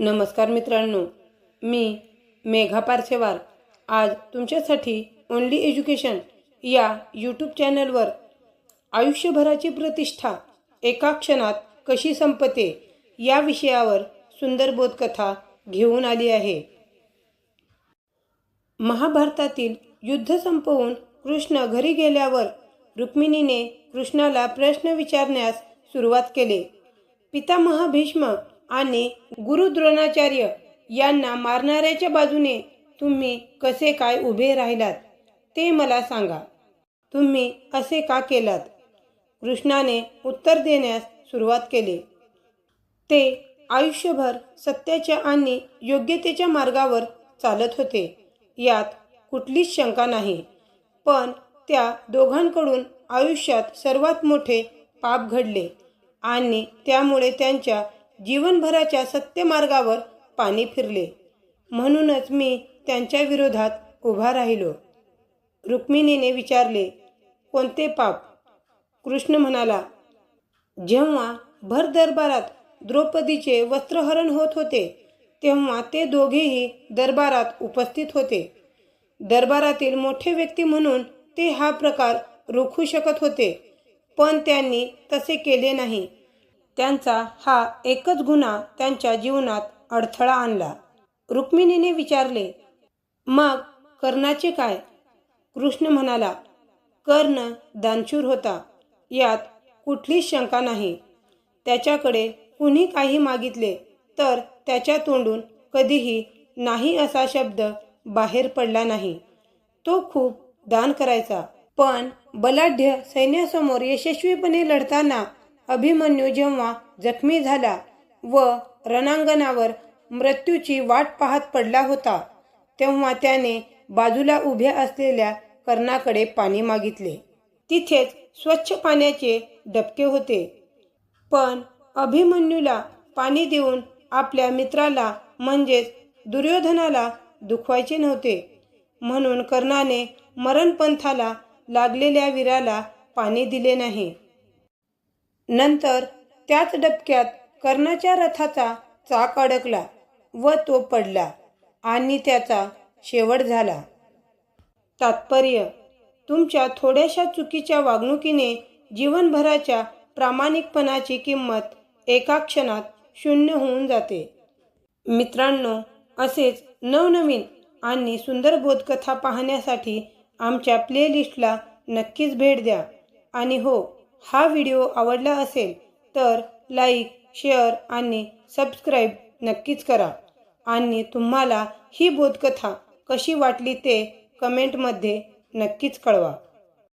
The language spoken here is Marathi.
नमस्कार मित्रांनो मी मेघा पारसेवार. आज तुमच्यासाठी ओनली एज्युकेशन या यूट्यूब चॅनलवर आयुष्यभराची प्रतिष्ठा एका क्षणात कशी संपते या विषयावर सुंदर बोधकथा घेऊन आली आहे. महाभारतातील युद्ध संपवून कृष्ण घरी गेल्यावर रुक्मिणीने कृष्णाला प्रश्न विचारण्यास सुरुवात केले. पितामहा भीष्म आणि गुरु द्रोणाचार्य यांना मारणाऱ्याच्या बाजूने तुम्ही कसे काय उभे राहिलात ते मला सांगा. तुम्ही असे का केलात? कृष्णाने उत्तर देण्यास सुरुवात केली. ते आयुष्यभर सत्याच्या आणि योग्यतेच्या मार्गावर चालत होते. यात कुठलीच शंका नाही. पण त्या दोघांकडून आयुष्यात सर्वात मोठे पाप घडले आणि त्यामुळे त्यांच्या जीवनभराच्या सत्यमार्गावर पाणी फिरले. म्हणूनच मी त्यांच्या विरोधात उभा राहिलो. रुक्मिणीने विचारले कोणते पाप? कृष्ण म्हणाला जेव्हा भर दरबारात द्रौपदीचे वस्त्रहरण होत होते तेव्हा ते दोघेही दरबारात उपस्थित होते. दरबारातील मोठे व्यक्ती म्हणून ते हा प्रकार रोखू शकत होते पण त्यांनी तसे केले नाही. त्यांचा हा एकच गुन्हा त्यांच्या जीवनात अडथळा आणला. रुक्मिणीने विचारले मग कर्णाचे काय? कृष्ण म्हणाला कर्ण दानशूर होता. यात कुठलीच शंका नाही. त्याच्याकडे कुणी काही मागितले तर त्याच्या तोंडून कधीही नाही असा शब्द बाहेर पडला नाही. तो खूप दान करायचा. पण बलाढ्य सैन्यासमोर यशस्वीपणे लढताना अभिमन्यू जेव्हा जखमी झाला व रणांगणावर मृत्यूची वाट पाहत पडला होता तेव्हा त्याने बाजूला उभ्या असलेल्या कर्णाकडे पाणी मागितले. तिथेच स्वच्छ पाण्याचे डबके होते. पण अभिमन्यूला पाणी देऊन आपल्या मित्राला म्हणजेच दुर्योधनाला दुखवायचे नव्हते. म्हणून कर्णाने मरणपंथाला लागलेल्या वीराला पाणी दिले नाही. नंतर त्याच डबक्यात कर्णाच्या रथाचा चाक अडकला व तो पडला आणि त्याचा शेवट झाला. तात्पर्य तुमच्या थोड्याशा चुकीच्या वागणुकीने जीवनभराच्या प्रामाणिकपणाची किंमत एका क्षणात शून्य होऊन जाते. मित्रांनो असेच नवनवीन आणि सुंदर बोधकथा पाहण्यासाठी आमच्या प्लेलिस्टला नक्कीच भेट द्या. आणि हो हा व्हिडिओ आवडला असेल तर लाईक शेअर आणि सबस्क्राईब नक्कीच करा. आणि तुम्हाला ही बोधकथा कशी वाटली ते कमेंटमध्ये नक्कीच कळवा.